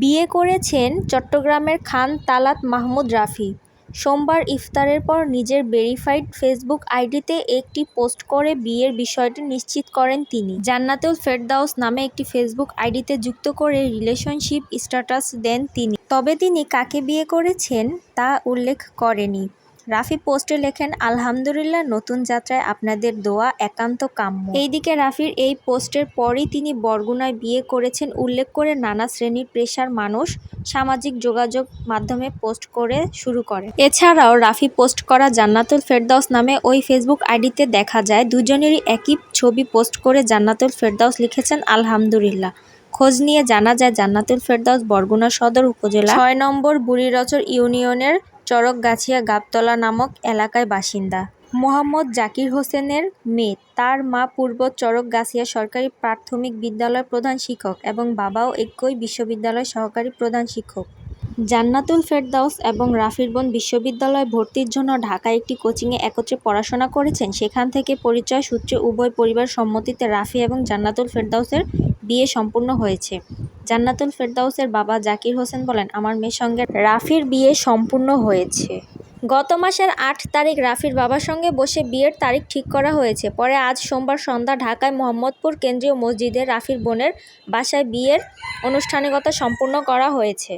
বিয়ে করেছেন চট্টগ্রামের খান তালাত মাহমুদ রাফি। সোমবার ইফতারের পর নিজের ভেরিফাইড ফেসবুক আইডিতে একটি পোস্ট করে বিয়ের বিষয়টি নিশ্চিত করেন তিনি। জান্নাতুল ফেরদাউস নামে একটি ফেসবুক আইডিতে যুক্ত করে রিলেশনশিপ স্ট্যাটাস দেন তিনি। তবে তিনি কাকে বিয়ে করেছেন তা উল্লেখ করেনি। রাফি পোস্টে লেখেন, আলহামদুলিল্লাহ, নতুন যাত্রায় আপনাদের দোয়া একান্ত কাম্য। এইদিকে রাফির এই পোস্টের পরই তিনি বরগুনায় বিয়ে করেছেন। উল্লেখ করে নানা শ্রেণির পেশার মানুষ সামাজিক যোগাযোগ মাধ্যমে পোস্ট করে শুরু করে। এছাড়াও রাফি পোস্ট করা জান্নাতুল ফেরদাউস নামে ওই ফেসবুক আইডিতে দেখা যায়, দুজনেরই একই ছবি পোস্ট করে জান্নাতুল ফেরদাউস লিখেছেন, আলহামদুলিল্লাহ। খোঁজ নিয়ে জানা যায়, জান্নাতুল ফেরদাউস বরগুনা সদর উপজেলা ছয় নম্বর বুড়িরচর ইউনিয়নের চরকগাছিয়া গাবতলা নামক এলাকায় বাসিন্দা। মোহাম্মদ জাকির হোসেনের মেয়ে। তার মা পূর্ব চরকগাছিয়া সরকারি প্রাথমিক বিদ্যালয়ের প্রধান শিক্ষক এবং বাবাও একই বিশ্ববিদ্যালয়ের সহকারী প্রধান শিক্ষক। জান্নাতুল ফেরদাউস এবং রাফির বোন বিশ্ববিদ্যালয়ে ভর্তির জন্য ঢাকায় একটি কোচিংয়ে একত্রে পড়াশোনা করেছেন। সেখান থেকে পরিচয় সূত্রে উভয় পরিবার সম্মতিতে রাফি এবং জান্নাতুল ফেরদাউসের বিয়ে সম্পূর্ণ হয়েছে। জান্নাতুল ফেরদাউসের বাবা জাকির হোসেন বলেন, আমার মেয়ের সঙ্গে রাফির বিয়ে সম্পূর্ণ হয়েছে। গত মাসের আট তারিখ রাফির বাবার সঙ্গে বসে বিয়ের তারিখ ঠিক করা হয়েছে। পরে আজ সোমবার সন্ধ্যা ঢাকায় মোহাম্মদপুর কেন্দ্রীয় মসজিদে রাফির বোনের বাসায় বিয়ের অনুষ্ঠানিকতা সম্পূর্ণ করা হয়েছে।